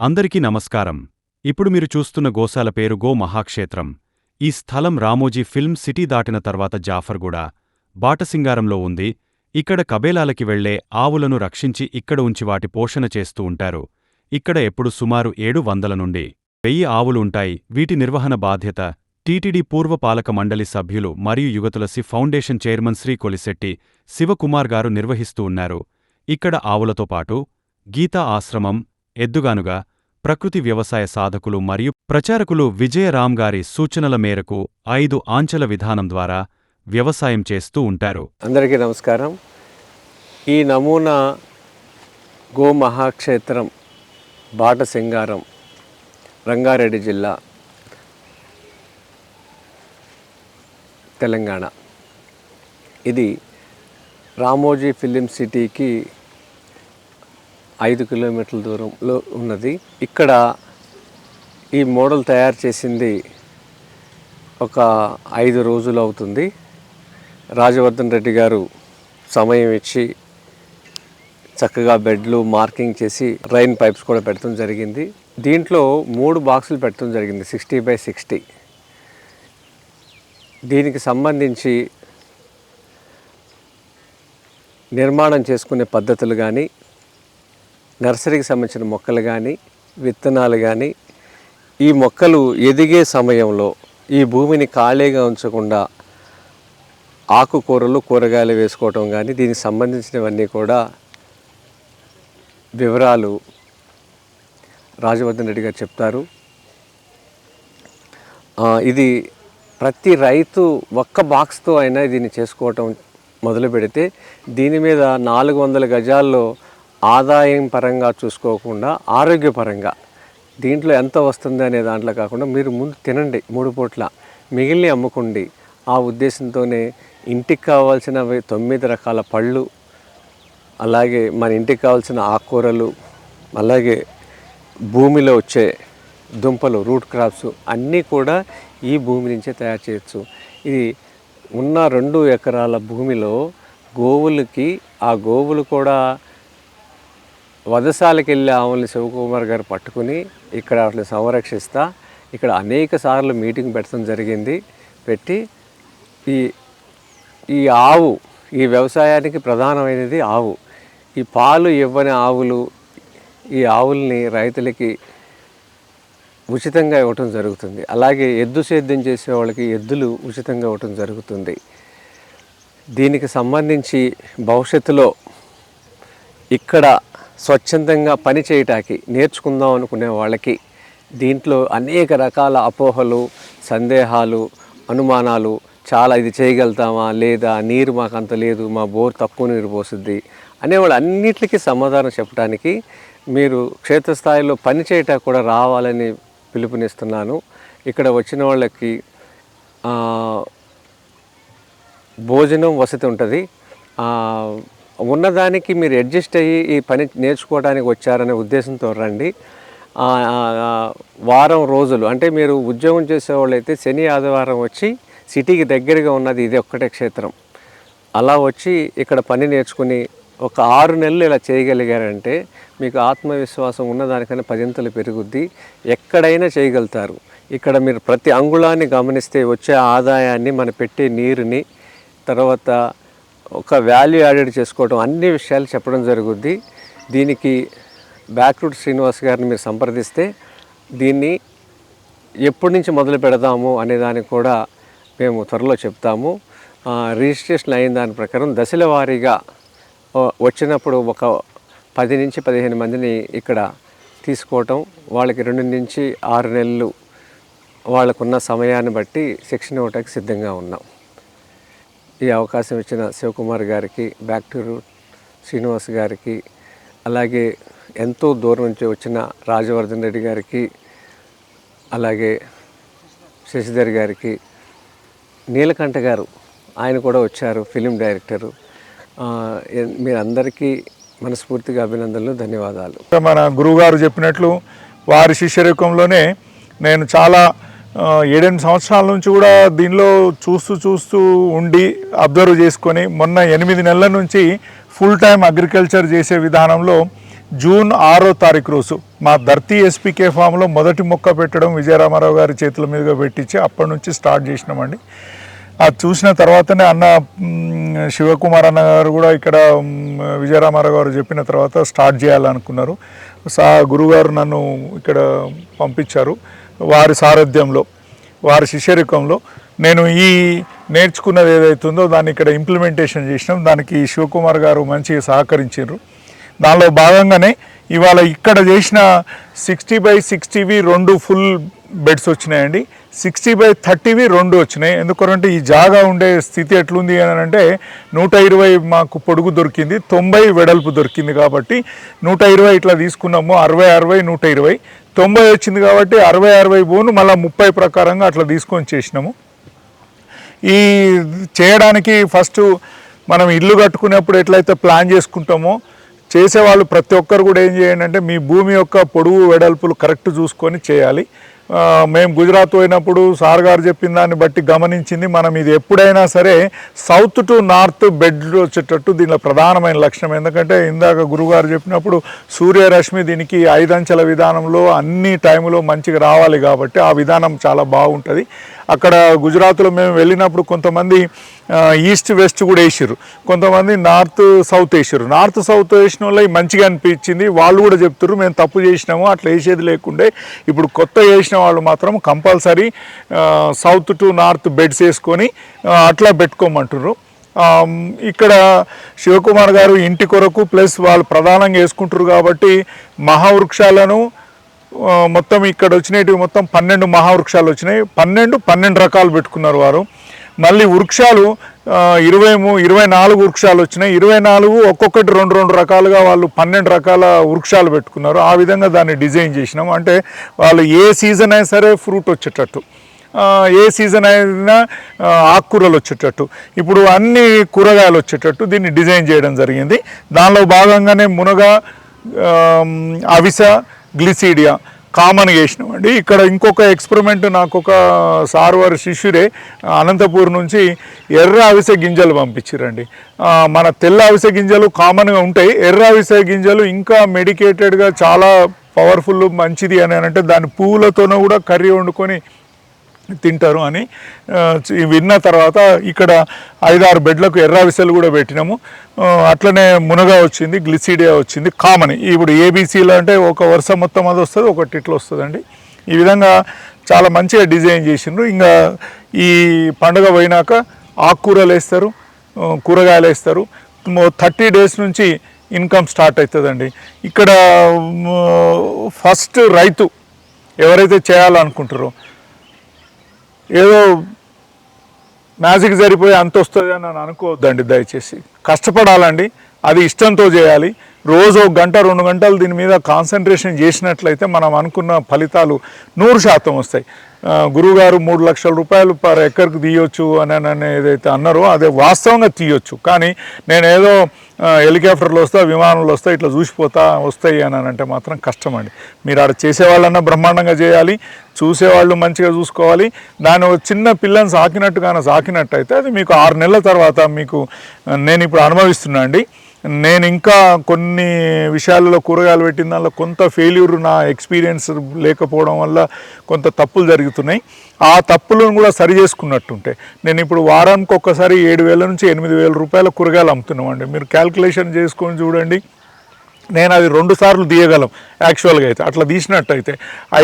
అందరికీ నమస్కారం. ఇప్పుడు మీరు చూస్తున్న గోశాల పేరు గో మహాక్షేత్రం. ఈ స్థలం రామోజీ ఫిల్మ్ సిటీ దాటిన తర్వాత జాఫర్గూడ బాటసింగారంలో ఉంది. ఇక్కడ కబేలాలకి వెళ్ళే ఆవులను రక్షించి ఇక్కడ ఉంచి వాటి పోషణ చేస్తూ ఉంటారు. ఇక్కడ ఎప్పుడు సుమారు ఏడు వందల నుండి వెయ్యి ఆవులు ఉంటాయి. వీటి నిర్వహణ బాధ్యత టీటీడీ పూర్వపాలక మండలి సభ్యులు మరియు యుగతులసి ఫౌండేషన్ చైర్మన్ శ్రీ కొలిశెట్టి శివకుమార్ గారు నిర్వహిస్తూ ఉన్నారు. ఇక్కడ ఆవులతో పాటు గీతా ఆశ్రమం ఎద్దుగానుగా ప్రకృతి వ్యవసాయ సాధకులు మరియు ప్రచారకులు విజయరామ్ గారి సూచనల మేరకు ఐదు ఆంచల విధానం ద్వారా వ్యవసాయం చేస్తూ ఉంటారు. అందరికీ నమస్కారం. ఈ నమూనా గోమహాక్షేత్రం బాటసింగారం బాట సింగారం రంగారెడ్డి జిల్లా తెలంగాణ. ఇది రామోజీ ఫిలిం సిటీకి ఐదు కిలోమీటర్ల దూరంలో ఉన్నది. ఇక్కడ ఈ మోడల్ తయారు చేసింది ఒక ఐదు రోజులు అవుతుంది. రాజవర్ధన్ రెడ్డి గారు సమయం ఇచ్చి చక్కగా బెడ్లు మార్కింగ్ చేసి రైన్ పైప్స్ కూడా పెట్టడం జరిగింది. దీంట్లో మూడు బాక్సులు పెట్టడం జరిగింది సిక్స్టీ బై సిక్స్టీ. దీనికి సంబంధించి నిర్మాణం చేసుకునే పద్ధతులు కానీ నర్సరీకి సంబంధించిన మొక్కలు కానీ విత్తనాలు కానీ ఈ మొక్కలు ఎదిగే సమయంలో ఈ భూమిని ఖాళీగా ఉంచకుండా ఆకుకూరలు కూరగాయలు వేసుకోవటం కానీ దీనికి సంబంధించినవన్నీ కూడా వివరాలు రాజవర్ధన్ రెడ్డి గారు చెప్తారు. ఇది ప్రతి రైతు ఒక్క బాక్స్తో అయినా దీన్ని చేసుకోవటం మొదలు పెడితే దీని మీద నాలుగు వందల గజాల్లో ఆదాయం పరంగా చూసుకోకుండా ఆరోగ్యపరంగా. దీంట్లో ఎంత వస్తుంది అనే దాంట్లో కాకుండా మీరు ముందు తినండి మూడు పూట్ల. మిగిలిన అమ్ముకోండి. ఆ ఉద్దేశంతోనే ఇంటికి కావాల్సినవి తొమ్మిది రకాల పళ్ళు అలాగే మన ఇంటికి కావాల్సిన ఆకుకూరలు అలాగే భూమిలో వచ్చే దుంపలు రూట్ క్రాప్స్ అన్నీ కూడా ఈ భూమి నుంచే తయారు చేయొచ్చు. ఇది ఉన్న రెండు ఎకరాల భూమిలో గోవులకి ఆ గోవులు కూడా వధశాలకు వెళ్ళి ఆవుల్ని శివకుమార్ గారు పట్టుకుని ఇక్కడ వాటిని సంరక్షిస్తా ఇక్కడ అనేక సార్లు మీటింగ్ పెట్టడం జరిగింది. పెట్టి ఈ ఈ ఆవు ఈ వ్యవసాయానికి ప్రధానమైనది ఆవు. ఈ పాలు ఇవ్వని ఆవులు ఈ ఆవుల్ని రైతులకి ఉచితంగా ఇవ్వటం జరుగుతుంది. అలాగే ఎద్దు సేద్యం చేసే వాళ్ళకి ఎద్దులు ఉచితంగా ఇవ్వటం జరుగుతుంది. దీనికి సంబంధించి భవిష్యత్తులో ఇక్కడ స్వచ్ఛందంగా పని చేయటానికి నేర్చుకుందాం అనుకునే వాళ్ళకి దీంట్లో అనేక రకాల అపోహలు సందేహాలు అనుమానాలు చాలా ఇది చేయగలుగుతామా లేదా నీరు మాకు అంత లేదు మా బోర్ తక్కువ నీరు పోస్తుంది అనేవాళ్ళు అన్నిటికీ సమాధానం చెప్పడానికి మీరు క్షేత్రస్థాయిలో పని చేయటానికి కూడా రావాలని పిలుపునిస్తున్నాను. ఇక్కడ వచ్చిన వాళ్ళకి భోజనం వసతి ఉంటుంది. ఉన్నదానికి మీరు అడ్జస్ట్ అయ్యి ఈ పని నేర్చుకోవడానికి వచ్చారనే ఉద్దేశంతో రండి. వారం రోజులు అంటే మీరు ఉద్యోగం చేసేవాళ్ళు అయితే శని ఆదివారం వచ్చి సిటీకి దగ్గరగా ఉన్నది ఇది ఒక్కటే క్షేత్రం. అలా వచ్చి ఇక్కడ పని నేర్చుకుని ఒక ఆరు నెలలు ఇలా చేయగలిగారంటే మీకు ఆత్మవిశ్వాసం ఉన్నదానికన్నా పదింతలు పెరుగుద్ది. ఎక్కడైనా చేయగలుగుతారు. ఇక్కడ మీరు ప్రతి అంగుళాన్ని గమనిస్తే వచ్చే ఆదాయాన్ని మన పెట్టే నీరుని తర్వాత ఒక వాల్యూ యాడెడ్ చేసుకోవడం అన్ని విషయాలు చెప్పడం జరుగుద్ది. దీనికి బ్యాక్రూట్ శ్రీనివాస్ గారిని మీరు సంప్రదిస్తే దీన్ని ఎప్పటి నుంచి మొదలు పెడదాము అనే దానికి కూడా మేము త్వరలో చెప్తాము. రిజిస్ట్రేషన్ అయిన దాని ప్రకారం దశల వారీగా వచ్చినప్పుడు ఒక పది నుంచి పదిహేను మందిని ఇక్కడ తీసుకోవటం వాళ్ళకి రెండు నుంచి ఆరు నెలలు వాళ్ళకున్న సమయాన్ని బట్టి శిక్షణ ఇవ్వటానికి సిద్ధంగా ఉన్నాం. ఈ అవకాశం ఇచ్చిన శివకుమార్ గారికి బ్యాక్టీరు శ్రీనివాస్ గారికి అలాగే ఎంతో దూరం నుంచి వచ్చిన రాజవర్ధన్ రెడ్డి గారికి అలాగే శశిధర్ గారికి నీలకంఠ గారు ఆయన కూడా వచ్చారు ఫిలిం డైరెక్టరు. మీరందరికీ మనస్ఫూర్తిగా అభినందనలు ధన్యవాదాలు. మన గురువుగారు చెప్పినట్లు వారి శిష్యరూపంలోనే నేను చాలా ఏడెనిమిది సంవత్సరాల నుంచి కూడా దీనిలో చూస్తూ చూస్తూ ఉండి అబ్జర్వ్ చేసుకొని మొన్న ఎనిమిది నెలల నుంచి ఫుల్ టైం అగ్రికల్చర్ చేసే విధానంలో జూన్ ఆరో తారీఖు రోజు మా ధర్తీ ఎస్పీకే ఫామ్లో మొదటి మొక్క పెట్టడం విజయరామారావు గారి చేతుల మీదుగా పెట్టించి అప్పటి నుంచి స్టార్ట్ చేసినామండి. అది చూసిన తర్వాతనే అన్న శివకుమార్ అన్న గారు కూడా ఇక్కడ విజయరామారావు గారు చెప్పిన తర్వాత స్టార్ట్ చేయాలనుకున్నారు. సా గురుగారు నన్ను ఇక్కడ పంపించారు వారి సారథ్యంలో వారి శిష్యరికంలో. నేను ఈ నేర్చుకున్నది ఏదైతుందో దాన్ని ఇక్కడ ఇంప్లిమెంటేషన్ చేసినాం. దానికి శివకుమార్ గారు మంచిగా సహకరించారు దానిలో భాగంగానే ఇవాళ ఇక్కడ చేసిన సిక్స్టీ బై సిక్స్టీవి రెండు ఫుల్ బెడ్స్ వచ్చినాయండి. సిక్స్టీ బై థర్టీవి రెండు వచ్చినాయి. ఎందుకంటే ఈ జాగా ఉండే స్థితి ఎట్లుంది అని అంటే నూట ఇరవై మాకు పొడుగు దొరికింది. తొంభై వెడల్పు దొరికింది కాబట్టి నూట ఇరవై ఇట్లా తీసుకున్నాము. అరవై అరవై నూట ఇరవై. తొంభై వచ్చింది కాబట్టి అరవై అరవై బోను మళ్ళీ ముప్పై ప్రకారంగా అట్లా తీసుకొని చేసినాము. ఈ చేయడానికి ఫస్ట్ మనం ఇల్లు కట్టుకునేప్పుడు ఎట్లయితే ప్లాన్ చేసుకుంటామో చేసేవాళ్ళు ప్రతి ఒక్కరు కూడా ఏం చేయండి అంటే మీ భూమి యొక్క పొడుగు వెడల్పులు కరెక్ట్ చూసుకొని చేయాలి. మేము గుజరాత్ పోయినప్పుడు సార్ గారు చెప్పిన దాన్ని బట్టి గమనించింది. మనం ఇది ఎప్పుడైనా సరే సౌత్ టు నార్త్ బెడ్ వచ్చేటట్టు దీనిలో ప్రధానమైన లక్షణం. ఎందుకంటే ఇందాక గురుగారు చెప్పినప్పుడు సూర్యరశ్మి దీనికి ఐదంచెల విధానంలో అన్ని టైంలో మంచిగా రావాలి కాబట్టి ఆ విధానం చాలా బాగుంటుంది. అక్కడ గుజరాత్లో మేము వెళ్ళినప్పుడు కొంతమంది ఈస్ట్ వెస్ట్ కూడా వేసారు కొంతమంది నార్త్ సౌత్ వేసారు నార్త్ సౌత్ వేసిన వాళ్ళకి మంచిగా అనిపించింది. వాళ్ళు కూడా చెప్తారు మేము తప్పు చేసినాము అట్లా వేసేది లేకుండే. ఇప్పుడు కొత్త వేసిన వాళ్ళు మాత్రం compulsory south to north beds వేసుకొని అట్లా పెట్టుకోమంటున్నారు ఇక్కడ శివకుమార్ గారు ఇంటి కొరకు ప్లస్ వాళ్ళు ప్రధానంగా వేసుకుంటారు కాబట్టి మహావృక్షాలను మొత్తం ఇక్కడ వచ్చినవి మొత్తం పన్నెండు మహావృక్షాలు వచ్చినాయి. పన్నెండు పన్నెండు రకాలు పెట్టుకున్నారు వారు. మళ్ళీ వృక్షాలు ఇరవై ఇరవై నాలుగు వృక్షాలు వచ్చినాయి. ఇరవై నాలుగు ఒక్కొక్కటి రెండు రెండు రకాలుగా వాళ్ళు పన్నెండు రకాల వృక్షాలు పెట్టుకున్నారు. ఆ విధంగా దాన్ని డిజైన్ చేసినాం. అంటే వాళ్ళు ఏ సీజన్ అయినా సరే ఫ్రూట్ వచ్చేటట్టు. ఏ సీజన్ అయినా ఆకుకూరలు వచ్చేటట్టు. ఇప్పుడు అన్ని కూరగాయలు వచ్చేటట్టు దీన్ని డిజైన్ చేయడం జరిగింది. దానిలో భాగంగానే మునగ అవిస గ్లిసీడియా కామన్ వేసినామండి ఇక్కడ ఇంకొక ఎక్స్పెరిమెంట్ నాకు ఒక సార్ వారి శిష్యుడే అనంతపూర్ నుంచి ఎర్ర అవిసె గింజలు పంపించారండి. మన తెల్ల అవిసె గింజలు కామన్గా ఉంటాయి. ఎర్ర అవిసె గింజలు ఇంకా మెడికేటెడ్గా చాలా పవర్ఫుల్ మంచిది అని అంటే దాని పువ్వులతోనూ కూడా కర్రీ వండుకొని తింటారు అని విన్న తర్వాత ఇక్కడ ఐదారు బెడ్లకు ఎర్ర విసలు కూడా పెట్టినాము. అట్లనే మునగ వచ్చింది గ్లిసిడియా వచ్చింది కామన్. ఇప్పుడు ఏబీసీలో అంటే ఒక వరుస మొత్తం అది వస్తుంది ఒకటి ఇట్లా వస్తుందండి. ఈ విధంగా చాలా మంచిగా డిజైన్ చేసిండ్రు. ఇంకా ఈ పండుగ పోయినాక ఆకుకూరలు వేస్తారు కూరగాయలు వేస్తారు. థర్టీ డేస్ నుంచి ఇన్కమ్ స్టార్ట్ అవుతుందండి ఇక్కడ ఫస్ట్ రైతు ఎవరైతే చేయాలనుకుంటారో ఏదో మ్యాజిక్ సరిపోయి అంత వస్తుంది అని నన్ను అనుకోవద్దండి దయచేసి. కష్టపడాలండి. అది ఇష్టంతో చేయాలి. రోజు ఒక గంట రెండు గంటలు దీని మీద కాన్సన్ట్రేషన్ చేసినట్లయితే మనం అనుకున్న ఫలితాలు నూరు శాతం వస్తాయి. గురువుగారు మూడు లక్షల రూపాయలు పర్ ఎకర్కి తీయొచ్చు అని అని ఏదైతే అన్నారో అదే వాస్తవంగా తీయొచ్చు. కానీ నేనేదో ఏదో హెలికాప్టర్లు వస్తా విమానంలో వస్తాయి ఇట్లా చూసిపోతా వస్తాయి అని అంటే మాత్రం కష్టం అండి. మీరు ఆడ చేసేవాళ్ళన్నా బ్రహ్మాండంగా చేయాలి చూసేవాళ్ళు మంచిగా చూసుకోవాలి. దాని ఒక చిన్న పిల్లని సాకినట్టుగానే సాకినట్టు అయితే అది మీకు ఆరు నెలల తర్వాత మీకు నేను ఇప్పుడు అనుభవిస్తున్నా అండి. నేను ఇంకా కొన్ని విషయాలలో కూరగాయలు పెట్టిన దానిలో కొంత ఫెయిల్యూర్ నా ఎక్స్పీరియన్స్ లేకపోవడం వల్ల కొంత తప్పులు జరుగుతున్నాయి. ఆ తప్పులను కూడా సరి చేసుకున్నట్టుంటే నేను ఇప్పుడు వారానికి ఒక్కసారి ఏడు వేల నుంచి ఎనిమిది వేల రూపాయల కూరగాయలు అమ్ముతున్నామండి. మీరు క్యాల్కులేషన్ చేసుకొని చూడండి. నేను అది రెండు సార్లు తీయగలం యాక్చువల్గా అయితే. అట్లా తీసినట్టయితే.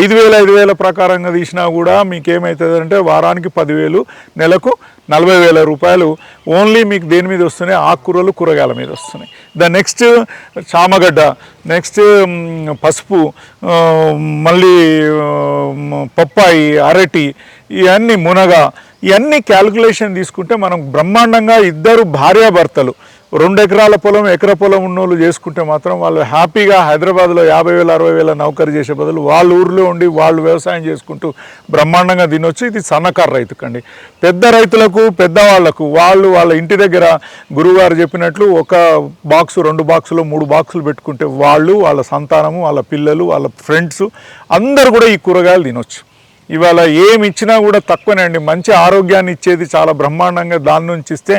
ఐదు వేల ఐదు వేల ప్రకారంగా తీసినా కూడా మీకు ఏమవుతుంది అంటే వారానికి పదివేలు నెలకు నలభై వేల రూపాయలు. ఓన్లీ మీకు దేని మీద వస్తున్నాయి? ఆకుకూరలు కూరగాయల మీద వస్తున్నాయి. ద నెక్స్ట్ చామగడ్డ నెక్స్ట్ పసుపు మళ్ళీ పప్పాయి అరటి ఇవన్నీ మునగ ఇవన్నీ క్యాల్కులేషన్ తీసుకుంటే మనం బ్రహ్మాండంగా ఇద్దరు భార్యాభర్తలు రెండు ఎకరాల పొలం ఎకర పొలం ఉన్నోళ్ళు చేసుకుంటే మాత్రం వాళ్ళు హ్యాపీగా హైదరాబాద్లో యాభై వేల అరవై వేల నౌకరీ చేసే బదులు వాళ్ళ ఊర్లో ఉండి వాళ్ళు వ్యవసాయం చేసుకుంటూ బ్రహ్మాండంగా తినొచ్చు. ఇది సన్నకారు రైతుకండి. పెద్ద రైతులకు పెద్దవాళ్ళకు వాళ్ళు వాళ్ళ ఇంటి దగ్గర గురువుగారు చెప్పినట్లు ఒక బాక్సు రెండు బాక్సులు మూడు బాక్సులు పెట్టుకుంటే వాళ్ళు వాళ్ళ సంతానము వాళ్ళ పిల్లలు వాళ్ళ ఫ్రెండ్స్ అందరు కూడా ఈ కూరగాయలు తినొచ్చు. ఇవాళ ఏమి ఇచ్చినా కూడా తక్కువనే అండి. మంచి ఆరోగ్యాన్ని ఇచ్చేది చాలా బ్రహ్మాండంగా. దాని నుంచి ఇస్తే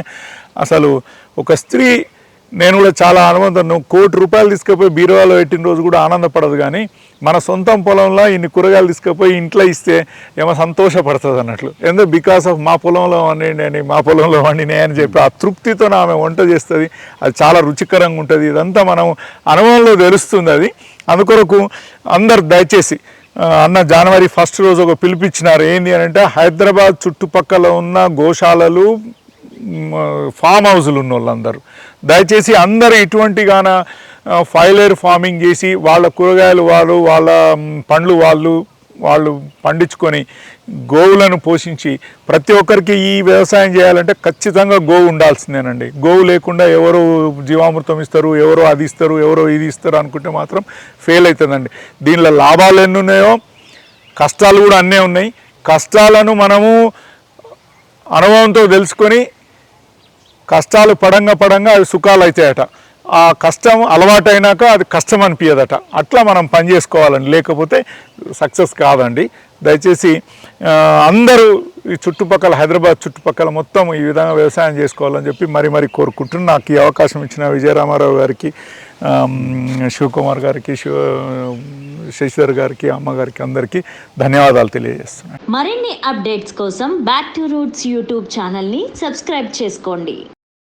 అసలు ఒక స్త్రీ నేను కూడా చాలా ఆనందం కోటి రూపాయలు తీసుకుపోయి బీరువాలో పెట్టిన రోజు కూడా ఆనందపడదు కానీ మన సొంతం పొలంలో ఇన్ని కూరగాయలు తీసుకుపోయి ఇంట్లో ఇస్తే ఏమో సంతోషపడుతుంది అన్నట్లు. ఎందుకు? బికాస్ ఆఫ్ మా పొలంలో వండి మా పొలంలో వండినే అని చెప్పి ఆ తృప్తితో ఆమె వంట చేస్తుంది. అది చాలా రుచికరంగా ఉంటుంది. ఇదంతా మనం అనుభవంలో తెలుస్తుంది అది. అందుకొరకు అందరు దయచేసి అన్న జనవరి ఫస్ట్ రోజు ఒక పిలిపించినారు ఏంది అని అంటే హైదరాబాద్ చుట్టుపక్కల ఉన్న గోశాలలు ఫామ్ హౌజులు ఉన్న వాళ్ళందరూ దయచేసి అందరూ ఇటువంటి గాన ఫైలేర్ ఫార్మింగ్ చేసి వాళ్ళ కూరగాయలు వాళ్ళు వాళ్ళ పండ్లు వాళ్ళు వాళ్ళు పండించుకొని గోవులను పోషించి ప్రతి ఒక్కరికి ఈ వ్యవసాయం చేయాలంటే ఖచ్చితంగా గోవు ఉండాల్సిందేనండి. గోవు లేకుండా ఎవరు జీవామృతం ఇస్తారు ఎవరో అది ఇస్తారు ఎవరో ఇది ఇస్తారు అనుకుంటే మాత్రం ఫెయిల్ అవుతుందండి దీనిలో లాభాలు ఎన్ని ఉన్నాయో కష్టాలు కూడా అన్నీ ఉన్నాయి. కష్టాలను మనము అనుభవంతో తెలుసుకొని కష్టాలు పడంగా పడంగా అవి సుఖాలు అవుతాయట ఆ కష్టం అలవాటైనాక అది కష్టం అనిపించదట అట్లా మనం పని చేసుకోవాలండి. లేకపోతే సక్సెస్ కాదండి. దయచేసి అందరూ ఈ చుట్టుపక్కల హైదరాబాద్ చుట్టుపక్కల మొత్తం ఈ విధంగా వ్యవసాయం చేసుకోవాలని చెప్పి మరి మరి కోరుకుంటున్నాను. నాకు ఈ అవకాశం ఇచ్చిన విజయరామారావు గారికి శివకుమార్ గారికి శివ శశిధర్ గారికి అమ్మగారికి అందరికీ ధన్యవాదాలు తెలియజేస్తున్నాను. మరిన్ని అప్డేట్స్ కోసం బ్యాక్ టు రూట్స్ యూట్యూబ్ ఛానల్ని సబ్స్క్రైబ్ చేసుకోండి.